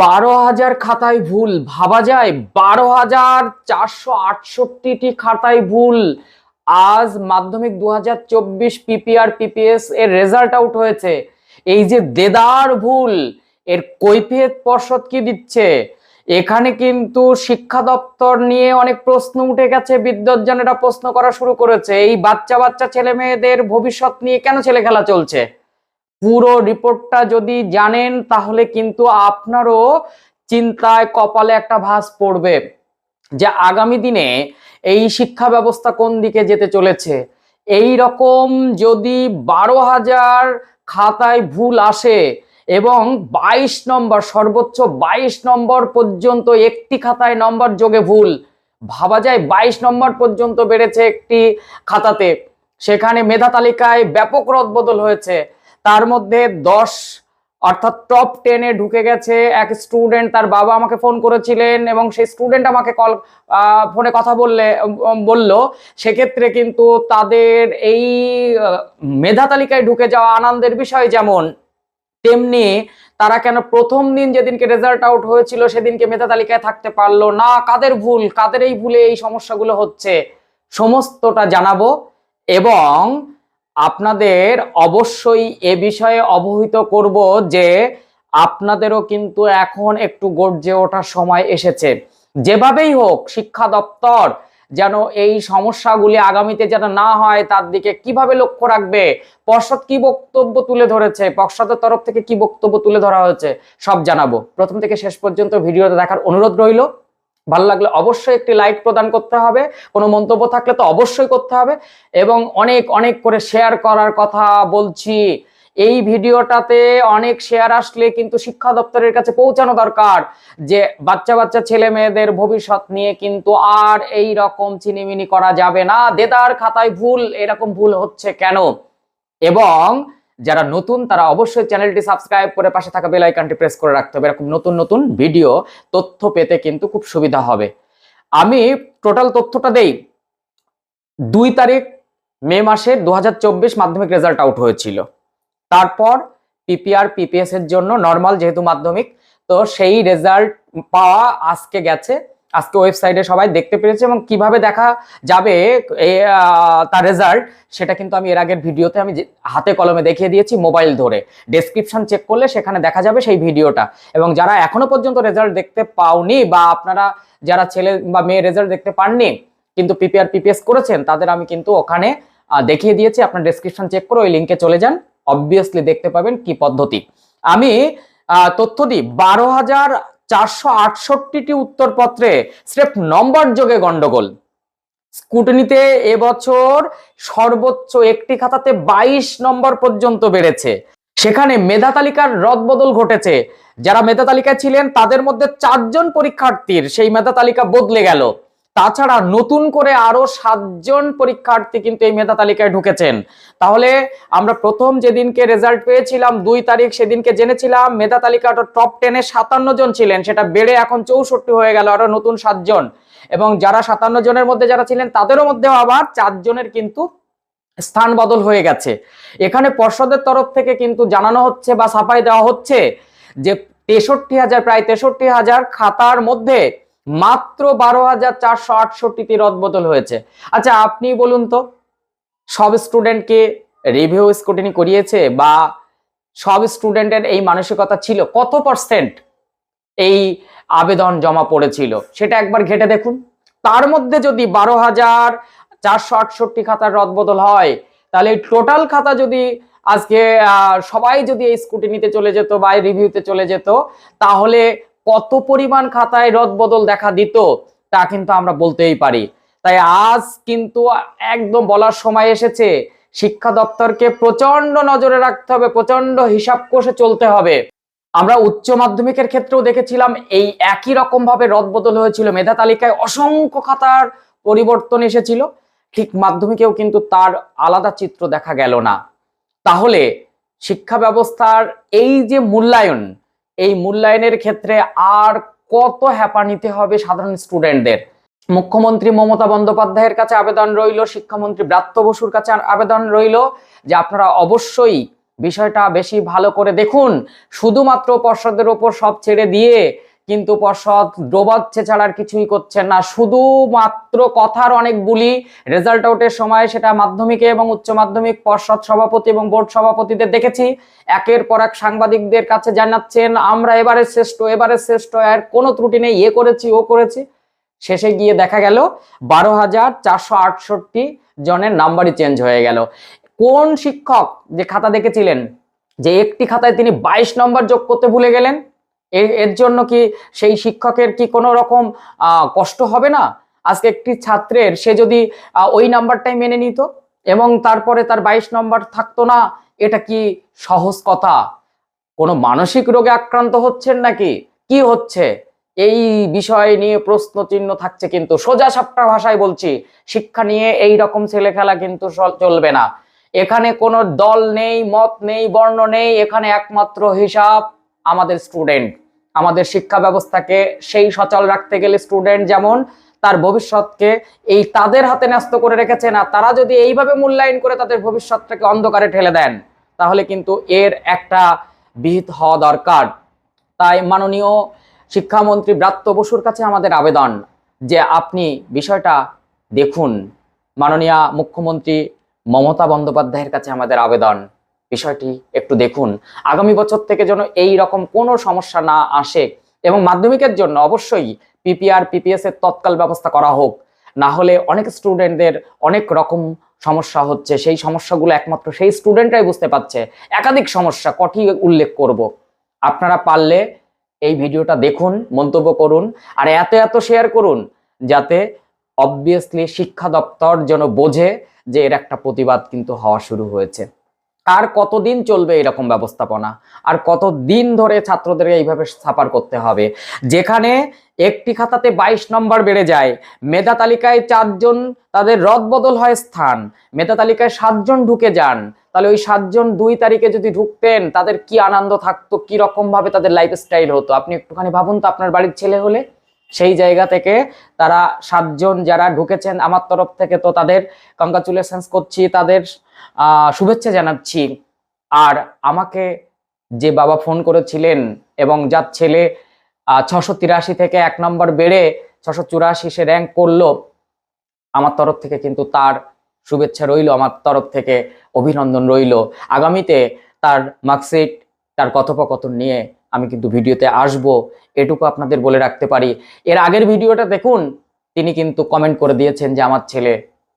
বারো হাজার খাতায় ভুল, ভাবা যায়। বারো হাজার চারশো আটষট্টিটি খাতায় ভুল। আজ মাধ্যমিক দু হাজার চব্বিশ পিপিআর পিপিএস এর রেজাল্ট আউট হয়েছে। এই যে দেদার ভুল, এর কৈফিয়ত পর্ষদ কি দিচ্ছে? এখানে কিন্তু শিক্ষা দপ্তর নিয়ে অনেক প্রশ্ন উঠে গেছে। বিদ্যুৎজনেরা প্রশ্ন করা শুরু করেছে। এই বাচ্চা বাচ্চা ছেলে মেয়েদের ভবিষ্যৎ নিয়ে কেন ছেলে খেলা চলছে? পুরো রিপোর্টটা যদি জানেন, তাহলে কিন্তু আপনারও চিন্তায় কপালে একটা ভাঁজ পড়বে যে আগামী দিনে এই শিক্ষা ব্যবস্থা কোন দিকে যেতে চলেছে। এই রকম যদি বারো হাজার খাতায় ভুল আসে এবং বাইশ নম্বর, সর্বোচ্চ বাইশ নম্বর পর্যন্ত একটি খাতায় নম্বর যোগে ভুল, ভাবা যায় বাইশ নম্বর পর্যন্ত বেড়েছে একটি খাতাতে। সেখানে মেধা তালিকায় ব্যাপক রদবদল হয়েছে। তার মধ্যে দশ, অর্থাৎ টপ টেনে ঢুকে গেছে এক স্টুডেন্ট তার বাবা আমাকে ফোন করেছিলেন এবং সেই স্টুডেন্ট আমাকে কল ফোনে কথা বললে বলল। সেক্ষেত্রে কিন্তু তাদের এই মেধা তালিকায় ঢুকে যাওয়া আনন্দের বিষয় যেমন, তেমনি তারা কেন প্রথম দিন যেদিনকে রেজাল্ট আউট হয়েছিল সেদিনকে মেধা তালিকায় থাকতে পারল না। কাদের ভুল? কাদের এই ভুলে এই সমস্যাগুলো হচ্ছে? সমস্তটা জানাব এবং আপনাদের অবশ্যই এ বিষয়ে অবহিত করব যে আপনাদেরও কিন্তু এখন একটু গর্জে ওঠার সময় এসেছে। যেভাবেই হোক, শিক্ষা দপ্তর যেন এই সমস্যাগুলি আগামীতে যেন না হয়, তার দিকে কীভাবে লক্ষ্য রাখবে? পর্ষদ কি বক্তব্য তুলে ধরেছে? পর্ষদের তরফ থেকে কি বক্তব্য তুলে ধরা হয়েছে? সব জানাব। প্রথম থেকে শেষ পর্যন্ত ভিডিওটা দেখার অনুরোধ রইল। ভালো লাগলে অবশ্যই একটি লাইক প্রদান করতে হবে। কোনো মন্তব্য থাকলে তো অবশ্যই করতে হবে। এবং অনেক অনেক করে শেয়ার করার কথা বলছি। এই ভিডিওটাতে অনেক শেয়ার আসলে কিন্তু শিক্ষা দপ্তরের কাছে পৌঁছানো দরকার যে বাচ্চা বাচ্চা ছেলে মেয়েদের ভবিষ্যৎ নিয়ে কিন্তু আর এই রকম চিনিমিনি করা যাবে না। দেদার খাতায় ভুল, এরকম ভুল হচ্ছে কেন? এবং যারা নতুন, তারা অবশ্যই চ্যানেলটি সাবস্ক্রাইব করে পাশে থাকা বেল আইকনটি প্রেস করে রাখতে হবে। এরকম নতুন নতুন ভিডিও, তথ্য পেতে কিন্তু খুব সুবিধা হবে। আমি টোটাল তথ্যটা দেই। দুই তারিখ, মে মাসে দু হাজার চব্বিশ মাধ্যমিক রেজাল্ট আউট হয়েছিল। তারপর পিপিআর পিপিএস এর জন্য নর্মাল যেহেতু মাধ্যমিক, তো সেই রেজাল্ট পাওয়া আজকে গেছে আজকে ওয়েবসাইটে সবাই দেখতে পেরেছে এবং কীভাবে দেখা যাবে তার রেজাল্ট সেটা কিন্তু আমি এর আগের ভিডিওতে আমি হাতে কলমে দেখিয়ে দিয়েছি মোবাইল ধরে। ডেসক্রিপশন চেক করলে সেখানে দেখা যাবে সেই ভিডিওটা। এবং যারা এখনও পর্যন্ত রেজাল্ট দেখতে পাওনি বা আপনারা যারা ছেলে বা মেয়ে রেজাল্ট দেখতে পাননি, কিন্তু পিপিআর পিপিএস করেছেন, তাদের আমি কিন্তু ওখানে দেখিয়ে দিয়েছি। আপনার ডেসক্রিপশন চেক করে ওই লিঙ্কে চলে যান। অবভিয়াসলি দেখতে পাবেন কি পদ্ধতি। আমি তথ্য দিই। বারো হাজার চারশো আটষট্টিটি উত্তরপত্রে স্রেফ নম্বর যোগে গন্ডগোল। স্কুটনিতে এবছর সর্বোচ্চ একটি খাতাতে বাইশ নম্বর পর্যন্ত বেড়েছে। সেখানে মেধা তালিকার রদবদল ঘটেছে। যারা মেধা তালিকায় ছিলেন, তাদের মধ্যে চারজন পরীক্ষার্থীর সেই মেধা তালিকা বদলে গেল। তাছাড়া নতুন করে আরও সাতজন পরীক্ষার্থী কিন্তু এই মেধা তালিকায় ঢুকেছেন। তাহলে আমরা প্রথম যেদিনকে রেজাল্ট পেয়েছিলাম, দুই তারিখ সেদিনকে জেনেছিলাম, মেধা তালিকাটা টপ টেনে সাতান্ন জন ছিলেন, সেটা বেড়ে এখন চৌষট্টি হয়ে গেল আরও নতুন সাতজন। এবং যারা সাতান্ন জনের মধ্যে যারা ছিলেন, তাদেরও মধ্যে আবার চারজনের কিন্তু স্থান বদল হয়ে গেছে। এখানে পর্ষদের তরফ থেকে কিন্তু জানানো হচ্ছে বা ছাপাই দেওয়া হচ্ছে যে তেষট্টি হাজার, প্রায় তেষট্টি হাজার খাতার মধ্যে মাত্র বারো হাজার চারশো আটষট্টিটি রদবদল হয়েছে। আচ্ছা আপনি বলুন তো, সব স্টুডেন্টকে রিভিউ স্কুটিনি করিয়েছে বা সব স্টুডেন্টের এই মানসিকতা ছিল, কত পার্সেন্ট এই আবেদন জমা পড়েছিল? সেটা একবার ঘেটে দেখুন। তার মধ্যে যদি বারো হাজার চারশো আটষট্টি খাতার রদবদল হয়, তাহলে টোটাল খাতা যদি আজকে সবাই যদি এই স্কুটি নিতে চলে যেত বা রিভিউতে চলে যেত, তাহলে কত পরিমাণ খাতায় রদবদল দেখা দিত, তা কিন্তু আমরা বলতেই পারি। তাই আজ কিন্তু একদম বলার সময় এসেছে, শিক্ষা দপ্তরকে প্রচণ্ড নজরে রাখতে হবে প্রচণ্ড হিসাব কষে চলতে হবে। আমরা উচ্চ মাধ্যমিকের ক্ষেত্রেও দেখেছিলাম এই একই রকম ভাবে রদবদল হয়েছিল। মেধা তালিকায় অসংখ্য খাতার পরিবর্তন এসেছিল, ঠিক মাধ্যমিকেও কিন্তু তার আলাদা চিত্র দেখা গেল না। তাহলে শিক্ষা ব্যবস্থার এই যে মূল্যায়ন এই মূল্যায়নের ক্ষেত্রে আর কত হ্যাপা নিতে হবে সাধারণ স্টুডেন্টদের? মুখ্যমন্ত্রী মমতা বন্দ্যোপাধ্যায়ের কাছে আবেদন রইল, শিক্ষামন্ত্রী ব্রাত্য বসুর কাছে আবেদন রইল যে আপনারা অবশ্যই বিষয়টা বেশি ভালো করে দেখুন। শুধুমাত্র পর্ষদের ওপর সব ছেড়ে দিয়ে কিন্তু পর্ষদ ডোবাচ্ছে ছাড়া আর কিছুই করছেন না। শুধুমাত্র কথার অনেক বুলি রেজাল্ট আউটের সময় সেটা মাধ্যমিকে এবং উচ্চ মাধ্যমিক পর্ষদ সভাপতি এবং বোর্ড সভাপতিদের দেখেছি। একের পর এক সাংবাদিকদের কাছে জানাচ্ছেন, আমরা এবারে শ্রেষ্ঠ এবারে শ্রেষ্ঠ আর কোনো ত্রুটি নেই, এ করেছি, ও করেছি। শেষে গিয়ে দেখা গেল, বারো হাজার চারশো আটষট্টি জনের নাম্বারই চেঞ্জ হয়ে গেল। কোন শিক্ষক যে খাতা দেখেছিলেন, যে একটি খাতায় তিনি বাইশ নম্বর যোগ করতে ভুলে গেলেন এর- জন্য কি সেই শিক্ষকের কি কোনো রকম কষ্ট হবে না? আজকে একটি ছাত্রের, সে যদি ওই নাম্বারটাই মেনে নিত এবং তারপরে তার বাইশ নম্বর থাকতো না, এটা কি সহজ কথা? কোনো মানসিক রোগে আক্রান্ত হচ্ছেন নাকি? কি হচ্ছে? এই বিষয় নিয়ে প্রশ্ন চিহ্ন থাকছে কিন্তু। সোজা সাপটা ভাষায় বলছি, শিক্ষা নিয়ে এই রকম ছেলে খেলা কিন্তু চলবে না। এখানে কোনো দল নেই, মত নেই, বর্ণ নেই, এখানে একমাত্র হিসাব আমাদের স্টুডেন্ট। আমাদের শিক্ষা ব্যবস্থাকে সেই সচল রাখতে গেলে স্টুডেন্ট যেমন তার ভবিষ্যৎকে এই তাদের হাতে ন্যস্ত করে রেখেছে না, তারা যদি এইভাবে মূল্যায়ন করে তাদের ভবিষ্যৎটাকে অন্ধকারে ঠেলে দেন, তাহলে কিন্তু এর একটা বিহিত হওয়া দরকার। তাই মাননীয় শিক্ষামন্ত্রী ব্রাত্য বসুর কাছে আমাদের আবেদন যে আপনি বিষয়টা দেখুন। মাননীয় মুখ্যমন্ত্রী মমতা বন্দ্যোপাধ্যায়ের কাছে আমাদের আবেদন। বিষয়টি একটু দেখুন। আগামী বছর থেকে যেন এই রকম কোনো সমস্যা না আসে এবং মাধ্যমিকের জন্য অবশ্যই পিপিআর পিপিএস এর তৎকাল ব্যবস্থা করা হোক। না হলে অনেক স্টুডেন্টদের অনেক রকম সমস্যা হচ্ছে। সেই সমস্যাগুলো একমাত্র সেই স্টুডেন্টরাই বুঝতে পারছে। একাধিক সমস্যা কটি উল্লেখ করব। আপনারা পারলে এই ভিডিওটা দেখুন, মন্তব্য করুন, আর এত এত শেয়ার করুন যাতে অবভিয়াসলি শিক্ষা দপ্তর যেন বোঝে যে এর একটা প্রতিবাদ কিন্তু হওয়া শুরু হয়েছে। আর কতদিন চলবে এরকম ব্যবস্থাপনা? আর কতদিন ধরে ছাত্রদের এইভাবে সাফার করতে হবে? যেখানে একটি খাতাতে বাইশ নম্বর বেড়ে যায়, মেধা তালিকায় চারজন তাদের রদবদল হয় স্থান, মেধা তালিকায় সাতজন ঢুকে যান, তাহলে ওই সাতজন দুই তারিখে যদি ঢুকতেন, তাদের কি আনন্দ থাকতো, কি রকম ভাবে তাদের লাইফস্টাইল হতো? আপনি একটুখানি ভাবুন তো আপনার বাড়ির ছেলে হলে। সেই জায়গা থেকে তারা সাতজন যারা ঢুকেছেন, আমার তরফ থেকে তো তাদের কংগ্রাচুলেশনস করছি, তাদের শুভেচ্ছা জানাচ্ছি। আর আমাকে যে বাবা ফোন করেছিলেন এবং যার ছেলে ছশো তিরাশি থেকে এক নম্বর বেড়ে ছশো চুরাশি সে র্যাঙ্ক করল, আমার তরফ থেকে কিন্তু তার শুভেচ্ছা রইল, আমার তরফ থেকে অভিনন্দন রইল। আগামীতে তার মার্কশিট তার কথোপকথন নিয়ে আমি কিন্তু ভিডিওতে আসব, এটুকু আপনাদের বলে রাখতে পারি। এর আগের ভিডিওটা দেখুন, তিনি কিন্তু কমেন্ট করে দিয়েছেন যে আমার ছেলে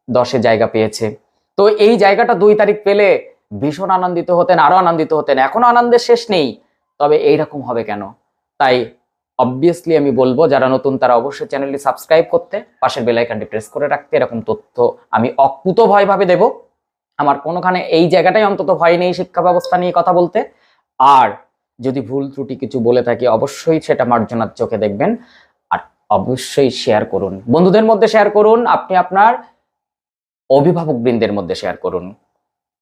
দশে জায়গা পেয়েছে। তো এই জায়গাটা দুই তারিখ পেলে ভীষণ আনন্দিত হতেন, আরও আনন্দিত হতেন। এখনও আনন্দের শেষ নেই, তবে এইরকম হবে কেন? তাই অবভিয়াসলি আমি বলব, যারা নতুন তারা অবশ্যই চ্যানেলটি সাবস্ক্রাইব করতে, পাশের বেল আইকনটি প্রেস করে রাখতে, এরকম তথ্য আমি অকুত ভয়ভাবে দেব। আমার কোনোখানে এই জায়গাটাই অন্তত ভয় নেই শিক্ষা ব্যবস্থা নিয়ে কথা বলতে। আর যদি ভুল ত্রুটি কিছু বলে থাকি, অবশ্যই সেটা মার্জনার চোখে দেখবেন। আর অবশ্যই শেয়ার করুন। বন্ধুদের মধ্যে শেয়ার করুন, আপনি আপনার অভিভাবক বৃন্দের মধ্যে শেয়ার করুন।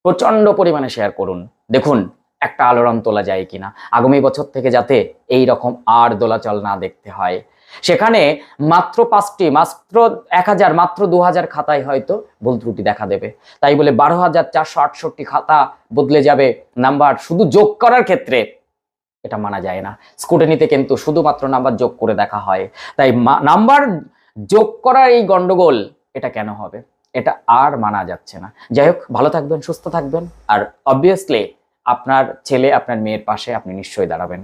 প্রচণ্ড পরিমাণে শেয়ার করুন। দেখুন, একটা আলোড়ন তোলা যায় কিনা। আগামী বছর থেকে যাতে এই রকম আর দোলাচল না দেখতে হয়। সেখানে মাত্র পাঁচটি, মাত্র এক হাজার, মাত্র দু হাজার খাতায় হয়তো ভুল ত্রুটি দেখা দেবে। তাই বলে বারো হাজার চারশো আটষট্টি খাতা বদলে যাবে নাম্বার শুধু যোগ করার ক্ষেত্রে। এটা মানা যায় না। স্কুটেনিতে কিন্তু শুধুমাত্র নাম্বার যোগ করে দেখা হয়। তাই নাম্বার যোগ করার এই গন্ডগোল এটা কেন হবে? এটা আর মানা যাচ্ছে না। যাই হোক, ভালো থাকবেন, সুস্থ থাকবেন, আর অবভিয়াসলি আপনার ছেলে, আপনার মেয়ের পাশে আপনি নিশ্চয়ই দাঁড়াবেন।